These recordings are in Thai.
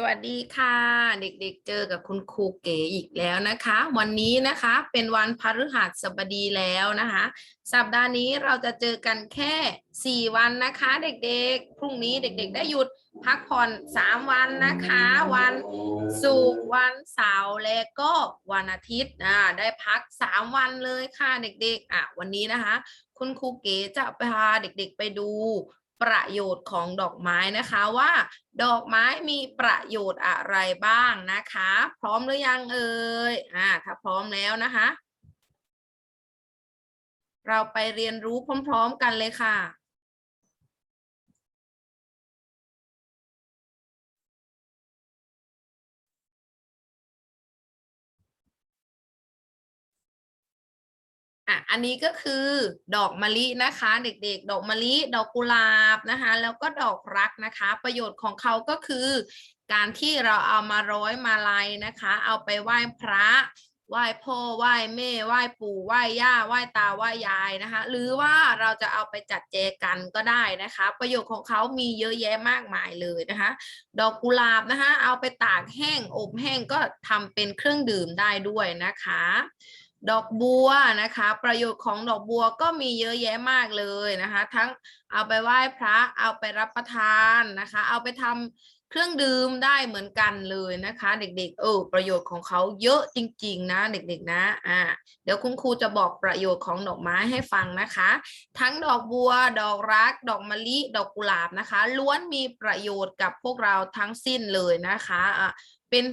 สวัสดีค่ะ เด็กๆเจอกับคุณครูเก๋อีกแล้วนะคะ วันนี้นะคะเป็นวันพฤหัสบดีแล้วนะคะ สัปดาห์นี้เราจะเจอกันแค่ 4 วันนะคะ เด็กๆ พรุ่งนี้เด็กๆ ได้หยุดพักผ่อน 3 วันนะคะ วันศุกร์วันเสาร์และก็วันอาทิตย์อ่าได้พัก 3 วันเลยค่ะเด็กๆอะวันนี้นะคะ คุณครูเก๋จะพาเด็กๆไปดู ประโยชน์ของดอกไม้นะคะว่า ดอกไม้มีประโยชน์อะไรบ้างนะคะ พร้อมหรือยังเอ่ยอ่าถ้าพร้อมแล้วนะคะ เราไปเรียนรู้พร้อม ๆ กันเลยค่ะ อะอันนี้ก็คือดอกมะลินะคะ เด็กๆ ดอกมะลิ ดอกกุหลาบนะคะ แล้วก็ดอกรักนะคะ ประโยชน์ของเขาก็คือ การที่เราเอามาร้อยมาลัยนะคะ เอาไปไหว้พระไหว้พ่อไหว้แม่ไหว้ปู่ไหว้ย่าไหว้ตาไหว้ยายนะคะ หรือว่าเราจะเอาไปจัดแจกันก็ได้นะคะ ประโยชน์ของเขามีเยอะแยะมากมายเลยนะคะ ดอกกุหลาบนะคะ เอาไปตากแห้งอบแห้งก็ทำเป็นเครื่องดื่มได้ด้วยนะคะ ดอกบัวนะคะ ประโยชน์ของดอกบัวก็มีเยอะแยะมากเลยนะคะ ทั้งเอาไปไหว้พระเอาไปรับประทานนะคะ เอาไปทำเครื่องดื่มได้เหมือนกันเลยนะคะ เด็กๆ เออ ประโยชน์ของเขาเยอะจริง ๆ นะ เด็กๆนะอ่าเดี๋ยวคุณครูจะบอกประโยชน์ของดอกไม้ให้ฟังนะคะ ทั้งดอกบัว ดอกรัก ดอกมะลิ ดอกกุหลาบนะคะ ล้วนมีประโยชน์กับพวกเราทั้งสิ้นเลยนะคะอะเป็น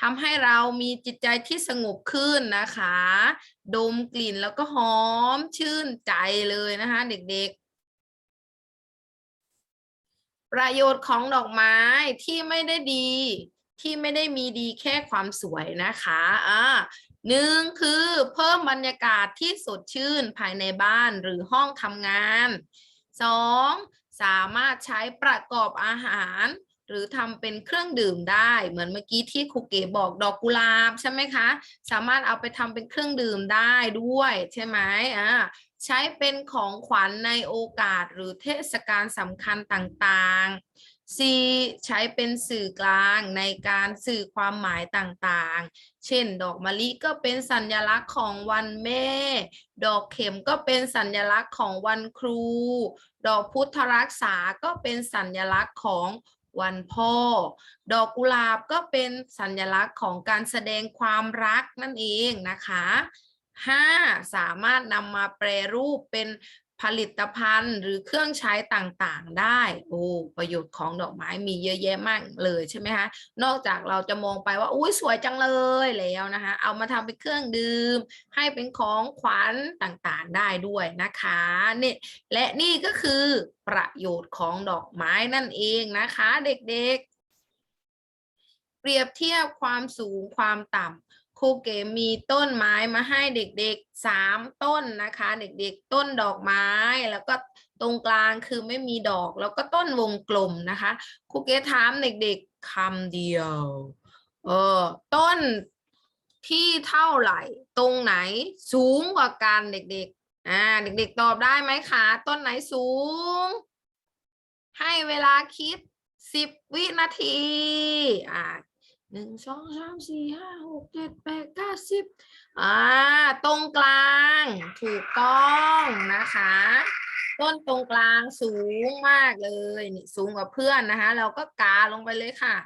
ทำให้เรามีจิตใจที่สงบขึ้นนะคะ ดมกลิ่นแล้วก็หอมชื่นใจเลยนะคะ เด็กๆ ประโยชน์ของดอกไม้ที่ไม่ได้ดี ที่ไม่ได้มีดีแค่ความสวยนะคะอ่าหนึ่งคือเพิ่มบรรยากาศที่สดชื่นภายในบ้านหรือห้องทำงานสองสามารถใช้ประกอบอาหาร หรือทำเป็นเครื่องดื่มได้ เหมือนเมื่อกี้ที่ครูเก๋บอกดอกกุหลาบใช่ไหมคะ สามารถเอาไปทำเป็นเครื่องดื่มได้ด้วย ใช่ไหมอ่าใช้เป็นของขวัญในโอกาสหรือเทศกาลสำคัญต่างๆ C ใช้เป็นสื่อกลางในการสื่อความหมายต่างๆ เช่น ดอกมะลิก็เป็นสัญลักษณ์ของวันแม่ ดอกเข็มก็เป็นสัญลักษณ์ของวันครู ดอกพุทธรักษาก็เป็นสัญลักษณ์ของ วันพ่อ ดอกกุหลาบก็เป็นสัญลักษณ์ของการแสดงความรักนั่นเองนะคะห้าสามารถนำมาแปรรูปเป็น ผลิตภัณฑ์หรือเครื่องใช้ต่างๆ ได้ โอ้ประโยชน์ของดอกไม้มีเยอะแยะมากเลยใช่ไหมคะนอกจากเราจะมองไปว่าอุ้ยสวยจังเลยแล้วนะคะ เอามาทำเป็นเครื่องดื่ม ให้เป็นของขวัญต่างๆ ได้ด้วยนะคะเนี่ยและนี่ก็คือประโยชน์ของดอกไม้นั่นเองนะคะ เด็กๆ เปรียบเทียบความสูงความต่ำ รูเก๋มีต้นไม้มาให้เด็กๆสามต้นนะคะ เด็กๆต้นดอกไม้แล้วก็ตรงกลางคือไม่มีดอก แล้วก็ต้นวงกลมนะคะครูเก๋ถามเด็กๆคำเดียว เออต้นที่เท่าไหร่ ตรงไหนสูงกว่ากันเด็กๆอ่าเด็กๆตอบได้ไหมคะต้นไหนสูง ให้เวลาคิดสิบวินาทีอ่า หนึ่งสองสามสี่ห้าหกเจ็ดแปดเก้าสิบอ่าตรงกลางถูกต้องนะคะ ต้นตรงกลางสูงมากเลยนี่สูงกว่าเพื่อนนะคะ เราก็กาลงไปเลยค่ะ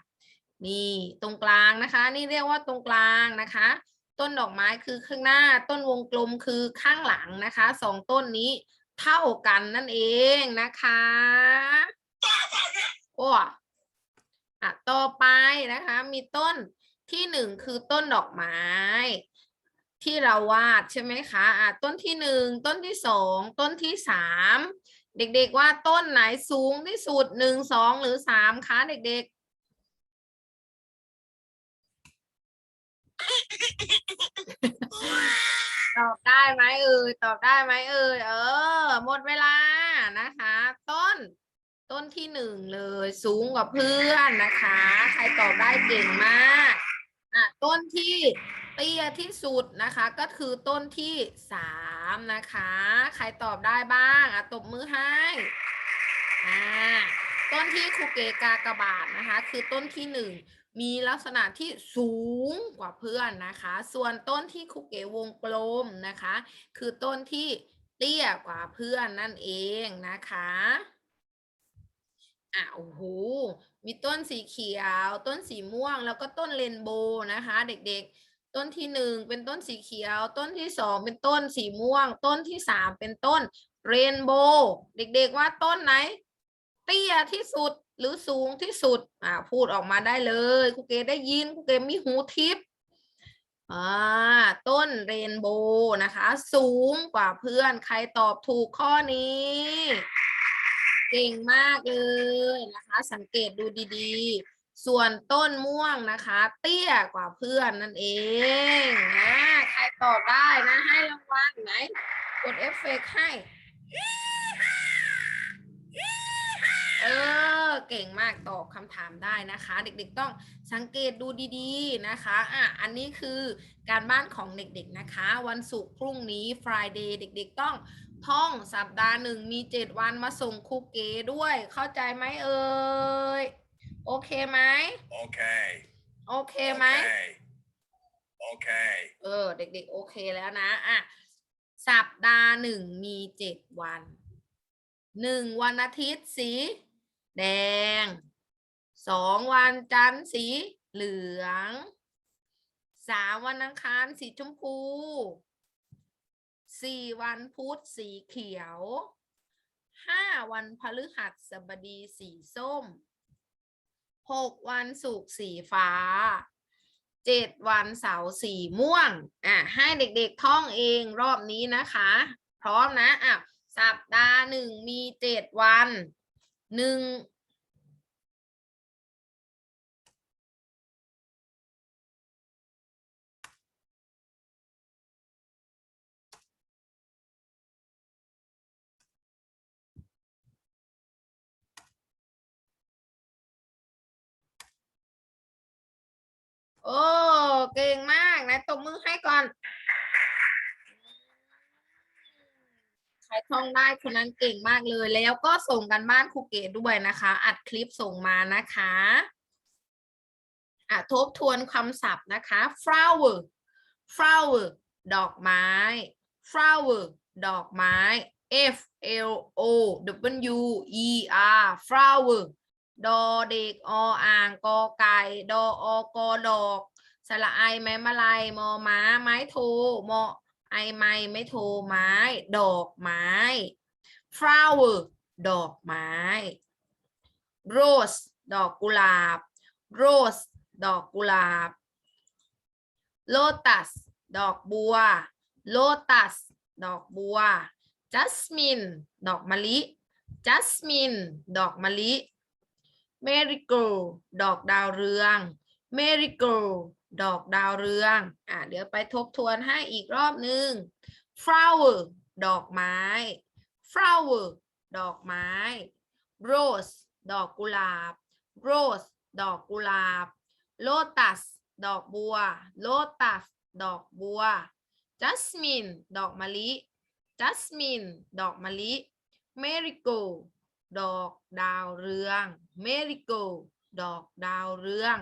นี่ตรงกลางนะคะ นี่เรียกว่าตรงกลางนะคะ ต้นดอกไม้คือข้างหน้า ต้นวงกลมคือข้างหลังนะคะสองต้นนี้เท่ากันนั่นเองนะคะโอ้ อะต่อไปนะคะ มีต้นที่หนึ่งคือต้นดอกไม้ ที่เราวาดใช่ไหมคะอะต้นที่หนึ่งต้นที่สองต้นที่สามเด็กๆว่าต้นไหนสูงที่สุดหนึ่งสองหรือสามคะเด็กๆตอบได้ไหมเอ่ยตอบได้ไหมเอ่ยเออ หมดเวลานะคะ ต้น ต้นที่หนึ่งเลยสูงกว่าเพื่อนนะคะ ใครตอบได้เก่งมากอะต้นที่เตี้ยที่สุดนะคะ ก็คือต้นที่สามนะคะ ใครตอบได้บ้างอะตบมือให้อ่าต้นที่ครูเกกากะบาทนะคะ คือต้นที่หนึ่งมีลักษณะที่สูงกว่าเพื่อนนะคะ ส่วนต้นที่ครูเกวงกลมนะคะ คือต้นที่เตี้ยกว่าเพื่อนนั่นเองนะคะ อะโอ้โหมีต้นสีเขียว ต้นสีม่วง แล้วก็ต้นเรนโบว์นะคะ เด็กๆ ต้นที่หนึ่งเป็นต้นสีเขียว ต้นที่สองเป็นต้นสีม่วง ต้นที่สามเป็นต้นเรนโบว์เด็กๆว่าต้นไหน เตี้ยที่สุดหรือสูงที่สุดอ่าพูดออกมาได้เลยครูเกได้ยินครูเกมีหูทิพย์อ่าต้นเรนโบว์นะคะ สูงกว่าเพื่อนใครตอบถูกข้อนี้ เก่งมากเลยนะคะ สังเกตดูดีๆ ส่วนต้นม่วงนะคะ เตี้ยกว่าเพื่อนนั่นเองนะใครตอบได้นะให้รางวัลไหนกดเอฟเฟกให้เออเก่งมากตอบคำถามได้นะคะ เด็กๆต้องสังเกตดูดีๆนะคะอะอันนี้คือการบ้านของเด็กๆนะคะ วันศุกร์พรุ่งนี้ Friday เด็กๆต้อง ท่องสัปดาห์หนึ่งมีเจ็ดวันมาส่งครูเก๋ด้วย เข้าใจไหมเอ่ย โอเคไหม Okay. โอเคไหม Okay. Okay. เออ เด็กๆ โอเคแล้วนะ อะ สัปดาห์หนึ่งมีเจ็ดวัน หนึ่งวันอาทิตย์สี แดง สองวันจันทร์สีเหลือง สามวันอังคารสีชมพู สี่วันพุธสีเขียวห้าวันพฤหัสบดีสีส้มหกวันศุกร์สีฟ้าเจ็ดวันเสาร์สีม่วงอะให้เด็กๆท่องเองรอบนี้นะคะ พร้อมนะอะสัปดาห์หนึ่งมีเจ็ดวันหนึ่ง โอ้ เก่งมากนะตบมือให้ก่อน ใครท่องได้คนนั้นเก่งมากเลย แล้วก็ส่งกันบ้านครูเกดด้วยนะคะ อัดคลิปส่งมานะคะอะทบทวนคำศัพท์นะคะ flower flower ดอกไม้ flower ดอกไม้ F L O W E R flower ดอเด็กออ่างกอไก่ดออกอดอกสระไอไม้มะลายมอม้า ไม้โทมอไอไม้ไม่โทไม้ ดอกไม้ flower ดอกไม้ rose ดอกกุหลาบ rose ดอกกุหลาบ lotus ดอกบัว lotus ดอกบัว jasmine ดอกมะลิ jasmine ดอกมะลิ marigold ดอกดาวเรือง marigold ดอกดาวเรืองอะเดี๋ยวไปทบทวนให้อีกรอบหนึ่ง flower ดอกไม้ flower ดอกไม้ rose ดอกกุหลาบ rose ดอกกุหลาบ lotus ดอกบัว lotus ดอกบัว jasmine ดอกมะลิ jasmine ดอกมะลิ marigold ดอกดาวเรือง marigold ดอกดาวเรือง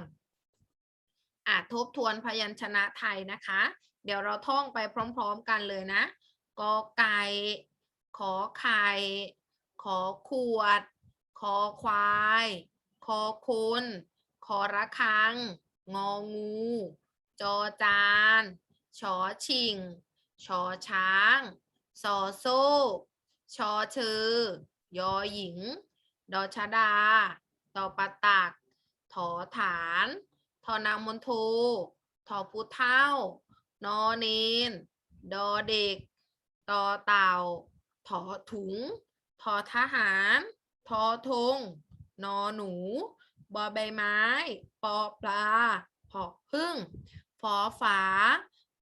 อะทบทวนพยัญชนะไทยนะคะ เดี๋ยวเราท่องไปพร้อมๆกันเลยนะ กอไก่ ขอไข่ ขอขวด ขอควาย ขอคนขอระฆัง งองู จอจาน ชอชิง ชอช้างซอโซ่ ชอเชอ ยอหญิง ดอชดา ตอปะตักถอฐาน ทอนางมนโททอผู้เท่า นอเนน ดอเด็ก ตอเต่า ถอถุง ทอทหาร ทอธง นอหนู บอใบไม้ ปอปลาพอพึ่ง ฟอฝา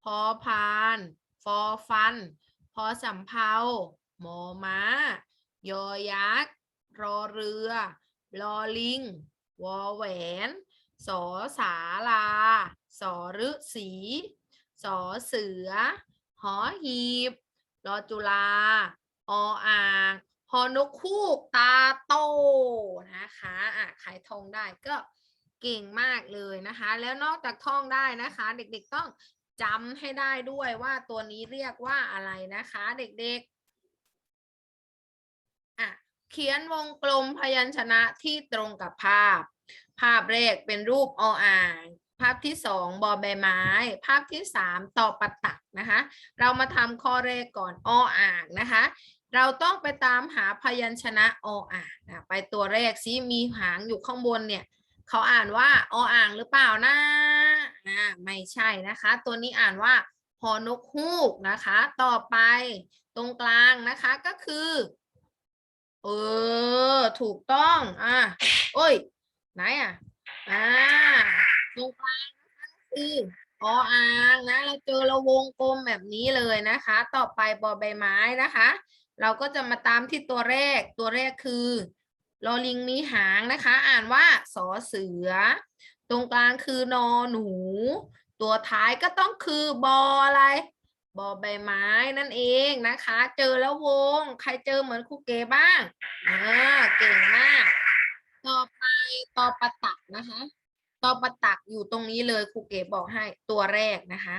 พอพาน ฟอฟัน พอสำเภามอม้า ยอยักษ์รอเรือลอลิง วอแหวนสอสาลาสอฤษีสอเสือ หอหีบรอจุลา ออ่างหอนกคูกตาโตนะคะอะใครทองได้ก็เก่งมากเลยนะคะ แล้วนอกจากท่องได้นะคะ เด็กๆต้องจำให้ได้ด้วยว่าตัวนี้เรียกว่าอะไรนะคะ เด็กๆ เขียนวงกลมพยัญชนะที่ตรงกับภาพ ภาพแรกเป็นรูปออ่างภาพที่สองบอใบไม้ ภาพที่สามต่อปะตักนะคะ เรามาทำข้อแรกก่อนออ่างนะคะ เราต้องไปตามหาพยัญชนะออ่างนะไปตัวแรกซิมีหางอยู่ข้างบนเนี่ยเขาอ่านว่าออ่างหรือเปล่านะอ่าไม่ใช่นะคะ ตัวนี้อ่านว่าฮอนกฮูกนะคะ ต่อไปตรงกลางนะคะก็คือ เออ ถูกต้อง อะโอ้ย ไหนอะ อ่าตรงกลางนะคะคือออ่างนะ เราเจอเราวงกลมแบบนี้เลยนะคะ ต่อไปบอใบไม้นะคะ เราก็จะมาตามที่ตัวแรกตัวแรกคือลอลิงมีหางนะคะ อ่านว่าสอเสือ ตรงกลางคือนอหนู ตัวท้ายก็ต้องคือบออะไร บอใบไม้นั่นเองนะคะ เจอแล้ววง ใครเจอเหมือนครูเก๋บ้างอ่าเก่งมาก ต่อไปตอประตักนะคะตอประตักอยู่ตรงนี้เลยครูเก๋บอกให้ตัวแรกนะคะ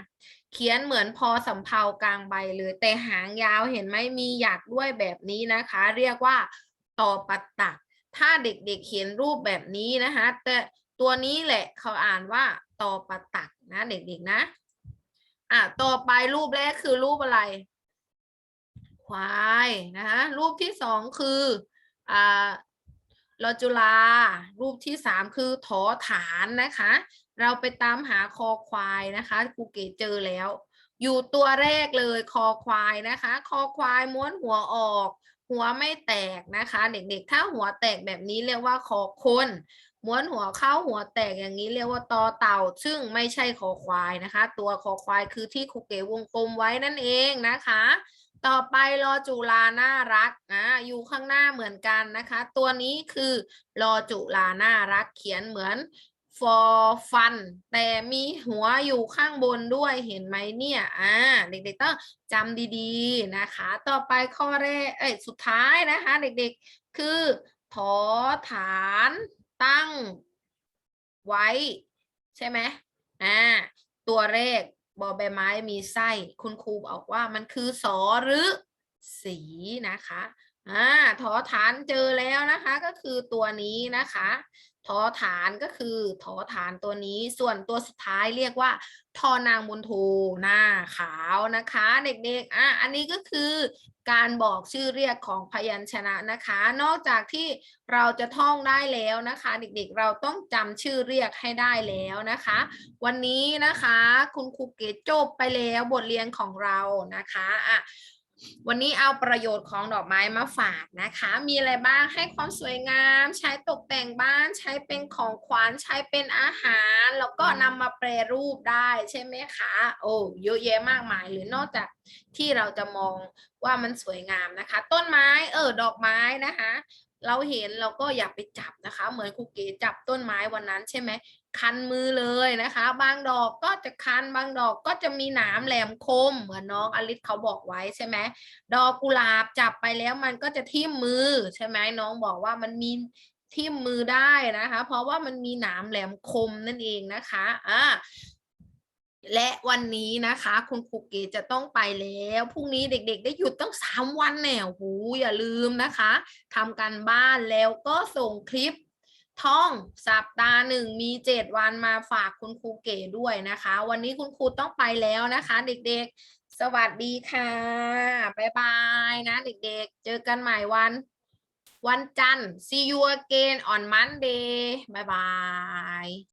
เขียนเหมือนพอสำเภากลางใบเลย แต่หางยาวเห็นไหมมีหยักด้วยแบบนี้นะคะ เรียกว่าตอประตัก ถ้าเด็กๆเขียนรูปแบบนี้นะคะ แต่ตัวนี้แหละเขาอ่านว่าตอประตักนะ เด็กๆนะ อะต่อไปรูปแรกคือรูปอะไร ควายนะคะรูปที่สองคืออ่ารอจุลา รูปที่สามคือถอฐานนะคะ เราไปตามหาคอควายนะคะครูเก๋เจอแล้ว อยู่ตัวแรกเลยคอควายนะคะ คอควายม้วนหัวออก หัวไม่แตกนะคะ เด็กๆ ถ้าหัวแตกแบบนี้เรียกว่าคอคน ม้วนหัวเข้าหัวแตกอย่างนี้เรียกว่าตอเต่า ซึ่งไม่ใช่คอควายนะคะ ตัวคอควายคือที่ครูเก๋วงกลมไว้นั่นเองนะคะ ต่อไปรอจุลาน่ารักอะอยู่ข้างหน้าเหมือนกันนะคะ ตัวนี้คือรอจุลาน่ารักเขียนเหมือน for fun แต่มีหัวอยู่ข้างบนด้วยเห็นไหมเนี่ยอ่าเด็กๆต้องจำดีๆนะคะ ต่อไปข้อแรกเอ้ยสุดท้ายนะคะ เด็กๆคือถอฐาน ตั้งไว้ ใช่ไหมอ่าตัวเลขบอใบไม้มีไส้ คุณครูบอกว่ามันคือสอหรือสีนะคะ อ่าถอฐานเจอแล้วนะคะ ก็คือตัวนี้นะคะถอฐานก็คือถอฐานตัวนี้ ส่วนตัวสุดท้ายเรียกว่าทอนางบุญทูหน้าขาวนะคะ เด็กๆ อะ อันนี้ก็คือการบอกชื่อเรียกของพยัญชนะนะคะ นอกจากที่เราจะท่องได้แล้วนะคะ เด็กๆ เราต้องจำชื่อเรียกให้ได้แล้วนะคะ วันนี้นะคะ คุณครูเกจจบไปแล้วบทเรียนของเรานะคะ อะ วันนี้เอาประโยชน์ของดอกไม้มาฝากนะคะ มีอะไรบ้างให้ความสวยงาม ใช้ตกแต่งบ้าน ใช้เป็นของขวัญใช้เป็นอาหาร แล้วก็นำมาแปรรูปได้ใช่ไหมคะ โอ้เยอะแยะมากมายหรือนอกจากที่เราจะมองว่ามันสวยงามนะคะ ต้นไม้เออดอกไม้นะคะ เราเห็นเราก็อย่าไปจับนะคะ เหมือนครูเก๋จับต้นไม้วันนั้นใช่ไหมคันมือเลยนะคะ บางดอกก็จะคันบางดอกก็จะมีหนามแหลมคม เหมือนน้องอลิศเขาบอกไว้ใช่ไหมดอกกุหลาบจับไปแล้วมันก็จะทิ่มมือใช่ไหมน้องบอกว่ามันมีทิ่มมือได้นะคะ เพราะว่ามันมีหนามแหลมคมนั่นเองนะคะอ่า และวันนี้นะคะ คุณครูเกจะต้องไปแล้วพรุ่งนี้เด็ก ๆ ได้หยุดตั้งสามวันแน่โอ้โหอย่าลืมนะคะทำการบ้านแล้วก็ส่งคลิปท่องสัปดาห์หนึ่งมีเจ็ดวันมาฝากคุณครูเก๋ด้วยนะคะ วันนี้คุณครูต้องไปแล้วนะคะ เด็กๆ สวัสดีค่ะบ๊ายบายนะเด็กๆ เจอกันใหม่วัน วันจันทร์ see you again on Monday บ๊ายบาย